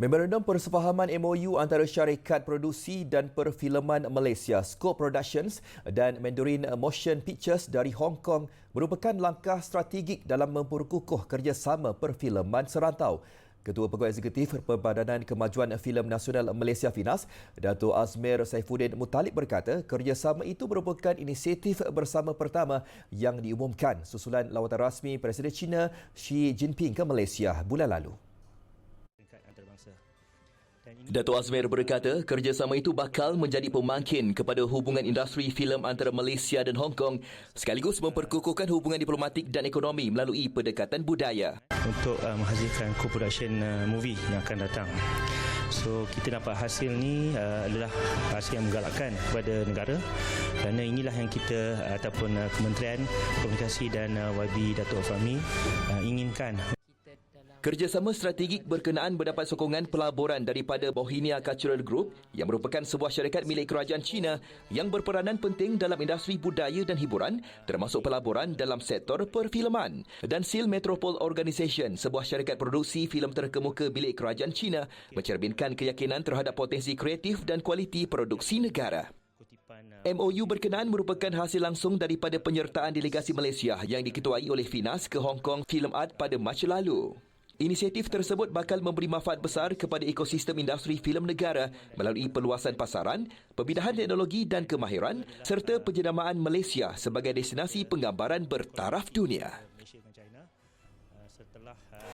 Memorandum Persefahaman MOU antara Syarikat Produksi dan Perfilman Malaysia Scope Productions dan Mandarin Motion Pictures dari Hong Kong merupakan langkah strategik dalam memperkukuh kerjasama perfilman serantau. Ketua Pegawai Eksekutif Perbadanan Kemajuan Filem Nasional Malaysia FINAS, Dato' Azmir Saifuddin Mutalib berkata kerjasama itu merupakan inisiatif bersama pertama yang diumumkan susulan lawatan rasmi Presiden China Xi Jinping ke Malaysia bulan lalu. Dato' Azmir berkata kerjasama itu bakal menjadi pemangkin kepada hubungan industri filem antara Malaysia dan Hong Kong sekaligus memperkukuhkan hubungan diplomatik dan ekonomi melalui pendekatan budaya. Untuk uh, menghasilkan co-production uh, movie yang akan datang. So kita dapat hasil ni uh, adalah hasil yang menggalakkan kepada negara kerana inilah yang kita uh, ataupun uh, Kementerian Komunikasi dan uh, YB Datuk Fahmi uh, inginkan Kerjasama strategik berkenaan mendapat sokongan pelaburan daripada Bohemia Cultural Group yang merupakan sebuah syarikat milik kerajaan China yang berperanan penting dalam industri budaya dan hiburan termasuk pelaburan dalam sektor perfilman dan Seal Metropole Organisation sebuah syarikat produksi filem terkemuka milik kerajaan China mencerminkan keyakinan terhadap potensi kreatif dan kualiti produksi negara. MOU berkenaan merupakan hasil langsung daripada penyertaan delegasi Malaysia yang diketuai oleh Finas ke Hong Kong Film Art pada Mac lalu. Inisiatif tersebut bakal memberi manfaat besar kepada ekosistem industri filem negara melalui perluasan pasaran, pembinaan teknologi dan kemahiran serta penjenamaan Malaysia sebagai destinasi penggambaran bertaraf dunia.